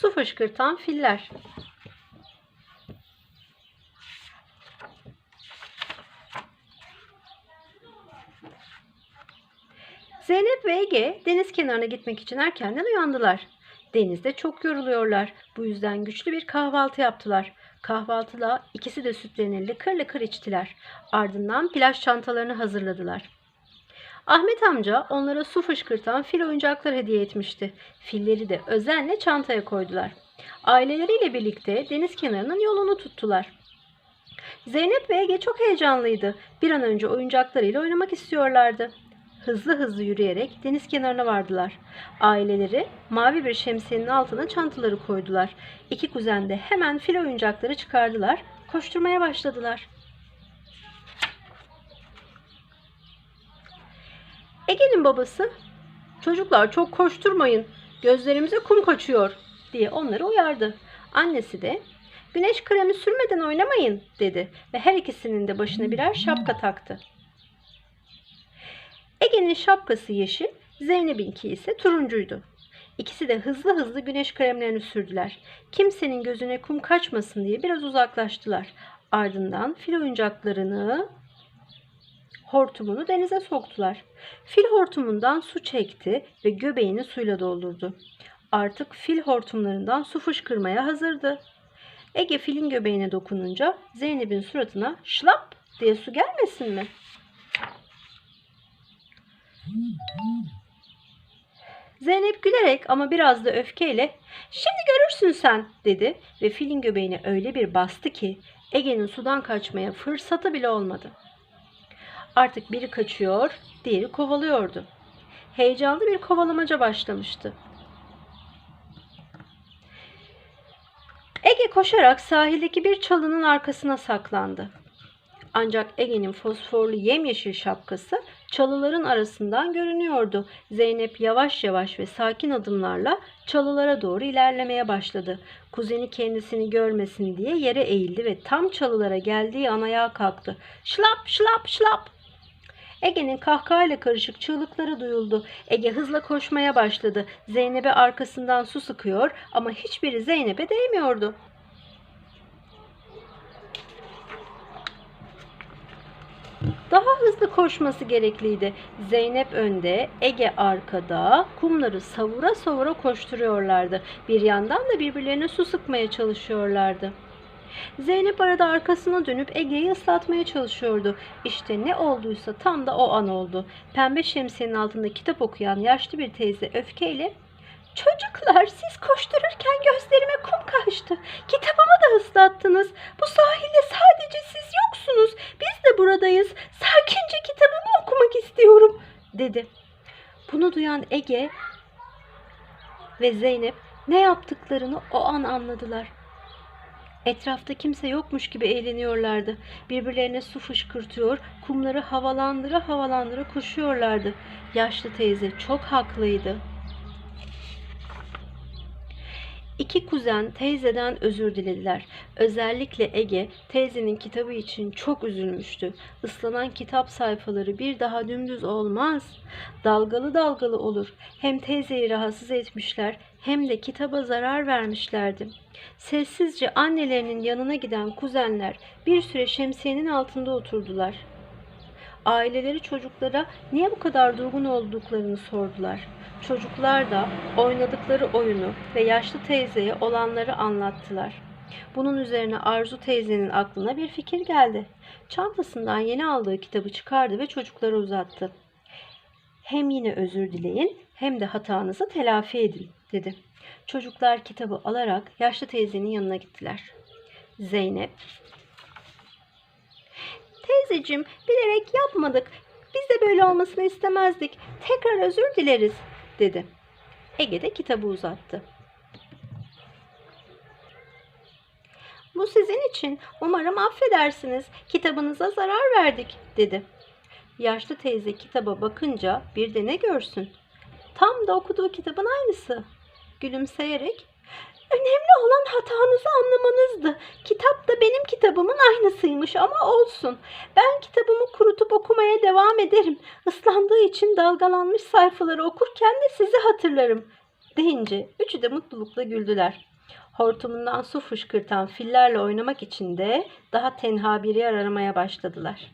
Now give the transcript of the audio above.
Su fışkırtan filler. Zeynep ve Ege deniz kenarına gitmek için erkenden uyandılar. Denizde çok yoruluyorlar. Bu yüzden güçlü bir kahvaltı yaptılar. Kahvaltıda ikisi de sütlerini lıkır lıkır içtiler. Ardından plaj çantalarını hazırladılar. Ahmet amca onlara su fışkırtan fil oyuncaklar hediye etmişti. Filleri de özenle çantaya koydular. Aileleriyle birlikte deniz kenarının yolunu tuttular. Zeynep ve Ege çok heyecanlıydı. Bir an önce oyuncaklarıyla oynamak istiyorlardı. Hızlı hızlı yürüyerek deniz kenarına vardılar. Aileleri mavi bir şemsiyenin altına çantaları koydular. İki kuzen de hemen fil oyuncakları çıkardılar. Koşturmaya başladılar. Ege'nin babası, çocuklar çok koşturmayın, gözlerimize kum kaçıyor diye onları uyardı. Annesi de, güneş kremi sürmeden oynamayın dedi ve her ikisinin de başına birer şapka taktı. Ege'nin şapkası yeşil, Zeynep'inki ise turuncuydu. İkisi de hızlı hızlı güneş kremlerini sürdüler. Kimsenin gözüne kum kaçmasın diye biraz uzaklaştılar. Ardından fil oyuncaklarını hortumunu denize soktular. Fil hortumundan su çekti ve göbeğini suyla doldurdu. Artık fil hortumlarından su fışkırmaya hazırdı. Ege filin göbeğine dokununca Zeynep'in suratına şlap diye su gelmesin mi? Zeynep gülerek ama biraz da öfkeyle şimdi görürsün sen dedi ve filin göbeğine öyle bir bastı ki Ege'nin sudan kaçmaya fırsatı bile olmadı. Artık biri kaçıyor, diğeri kovalıyordu. Heyecanlı bir kovalamaca başlamıştı. Ege koşarak sahildeki bir çalının arkasına saklandı. Ancak Ege'nin fosforlu yemyeşil şapkası çalıların arasından görünüyordu. Zeynep yavaş yavaş ve sakin adımlarla çalılara doğru ilerlemeye başladı. Kuzeni kendisini görmesin diye yere eğildi ve tam çalılara geldiği an ayağa kalktı. Şlap şlap şlap. Ege'nin kahkahayla karışık çığlıkları duyuldu. Ege hızla koşmaya başladı. Zeynep'e arkasından su sıkıyor ama hiçbiri Zeynep'e değmiyordu. Daha hızlı koşması gerekliydi. Zeynep önde, Ege arkada, kumları savura savura koşturuyorlardı. Bir yandan da birbirlerine su sıkmaya çalışıyorlardı. Zeynep arada arkasına dönüp Ege'yi ıslatmaya çalışıyordu. İşte ne olduysa tam da o an oldu. Pembe şemsiyenin altında kitap okuyan yaşlı bir teyze öfkeyle Çocuklar siz koştururken gözlerime kum kaçtı. Kitabımı da ıslattınız. Bu sahilde sadece siz yoksunuz. Biz de buradayız. Sakince kitabımı okumak istiyorum dedi. Bunu duyan Ege ve Zeynep ne yaptıklarını o an anladılar. Etrafta kimse yokmuş gibi eğleniyorlardı. Birbirlerine su fışkırtıyor, kumları havalandıra havalandıra koşuyorlardı. Yaşlı teyze çok haklıydı. İki kuzen teyzeden özür dilediler. Özellikle Ege teyzenin kitabı için çok üzülmüştü. Islanan kitap sayfaları bir daha dümdüz olmaz. Dalgalı dalgalı olur. Hem teyzeyi rahatsız etmişler hem de kitaba zarar vermişlerdi. Sessizce annelerinin yanına giden kuzenler bir süre şemsiyenin altında oturdular. Aileleri çocuklara niye bu kadar durgun olduklarını sordular. Çocuklar da oynadıkları oyunu ve yaşlı teyzeye olanları anlattılar. Bunun üzerine Arzu teyzenin aklına bir fikir geldi. Çantasından yeni aldığı kitabı çıkardı ve çocuklara uzattı. Hem yine özür dileyin hem de hatanızı telafi edin dedi. Çocuklar kitabı alarak yaşlı teyzenin yanına gittiler. Zeynep Teyzeciğim bilerek yapmadık. Biz de böyle olmasını istemezdik. Tekrar özür dileriz dedi. Ege de kitabı uzattı. Bu sizin için. Umarım affedersiniz. Kitabınıza zarar verdik dedi. Yaşlı teyze kitaba bakınca bir de ne görsün? Tam da okuduğu kitabın aynısı. Gülümseyerek Önemli olan hatanızı anlamanızdı. Kitap da benim kitabımın aynısıymış ama olsun. Ben kitabımı kurutup okumaya devam ederim. Islandığı için dalgalanmış sayfaları okurken de sizi hatırlarım, deyince üçü de mutlulukla güldüler. Hortumundan su fışkırtan fillerle oynamak için de daha tenha bir yer aramaya başladılar.